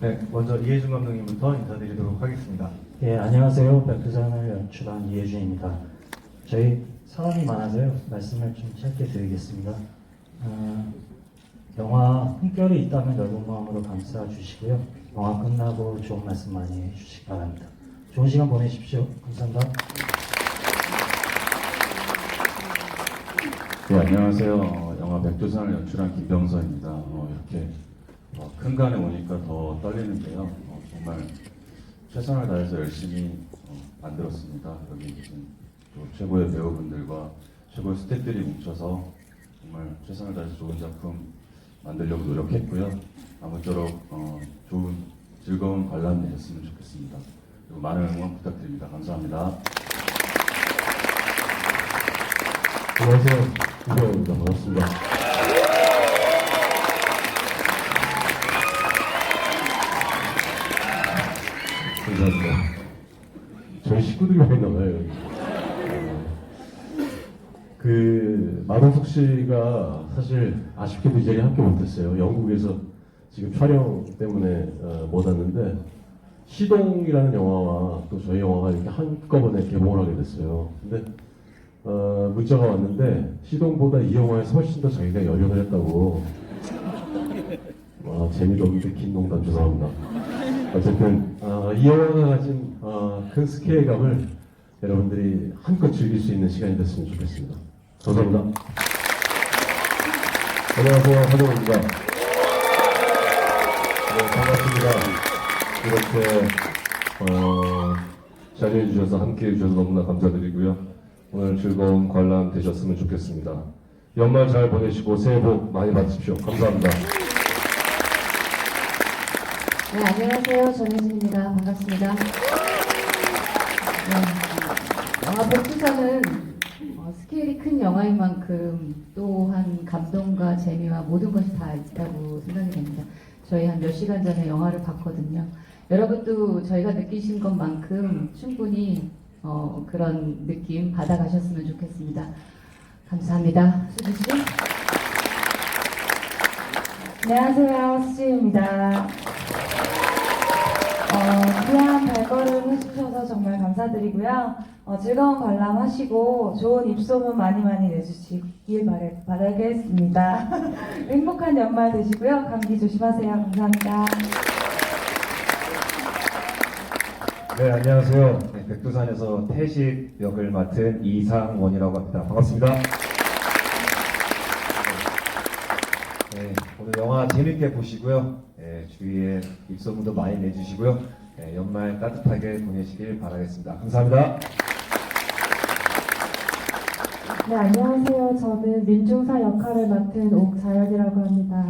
네, 먼저 이해준 감독님부터 인사드리도록 하겠습니다. 예, 안녕하세요. 백두산을 연출한 이혜준입니다. 저희 사람이 많아서요. 말씀을 좀 짧게 드리겠습니다. 어, 영화 흠결이 있다면 넓은 마음으로 감싸 주시고요. 영화 끝나고 좋은 말씀 많이 해주시기 바랍니다. 좋은 시간 보내십시오. 감사합니다. 네, 안녕하세요. 어, 영화 백두산을 연출한 김병서입니다. 어, 이렇게 어, 큰 간에 오니까 더 떨리는데요. 어, 정말 최선을 다해서 열심히 어, 만들었습니다. 여기 계신 또 최고의 배우분들과 최고의 스태프들이 뭉쳐서 정말 최선을 다해서 좋은 작품 만들려고 노력했고요. 아무쪼록 어, 좋은 즐거운 관람 되셨으면 좋겠습니다. 그리고 많은 응원 부탁드립니다. 감사합니다. 안녕하세요. 이병입니다. 반갑습니다. 감사합니다. 저희 식구들이 많이 나와요. 여기. 어, 그 마동석 씨가 사실 아쉽게도 이 자리에 함께 못했어요. 영국에서 지금 촬영 때문에 어, 못 왔는데 시동이라는 영화와 또 저희 영화가 이렇게 한꺼번에 개봉을 하게 됐어요. 근데 어, 문자가 왔는데 시동보다 이 영화에서 훨씬 더 자기가 열연을 했다고. 와 재미도 없는데 긴 농담 죄송합니다. 어쨌든 어, 이 영화가 가진 어, 큰 스케일감을 여러분들이 한껏 즐길 수 있는 시간이 됐으면 좋겠습니다. 감사합니다. 안녕하세요 하정우입니다. 네, 반갑습니다. 이렇게 어, 자리해 주셔서 함께 해 주셔서 너무나 감사드리고요. 오늘 즐거운 관람 되셨으면 좋겠습니다. 연말 잘 보내시고 새해 복 많이 받으십시오. 감사합니다. 네, 안녕하세요. 전혜진입니다. 반갑습니다. 네, 영화 백두산은 어, 스케일이 큰 영화인 만큼 또한 감동과 재미와 모든 것이 다 있다고 생각이 됩니다. 저희 한 몇 시간 전에 영화를 봤거든요. 여러분도 저희가 느끼신 것만큼 충분히 어, 그런 느낌 받아가셨으면 좋겠습니다. 감사합니다. 수지 씨. 안녕하세요, 수지입니다. 발걸음 해주셔서 정말 감사드리고요. 어, 즐거운 관람 하시고 좋은 입소문 많이 많이 내주시길 바라, 바라겠습니다. 행복한 연말 되시고요. 감기 조심하세요. 감사합니다. 네, 안녕하세요. 네, 백두산에서 태식 역을 맡은 이상원이라고 합니다. 반갑습니다. 네, 오늘 영화 재밌게 보시고요. 네, 주위에 입소문도 많이 내주시고요. 네, 연말 따뜻하게 보내시길 바라겠습니다. 감사합니다. 네, 안녕하세요. 저는 민중사 역할을 맡은 옥자연이라고 합니다.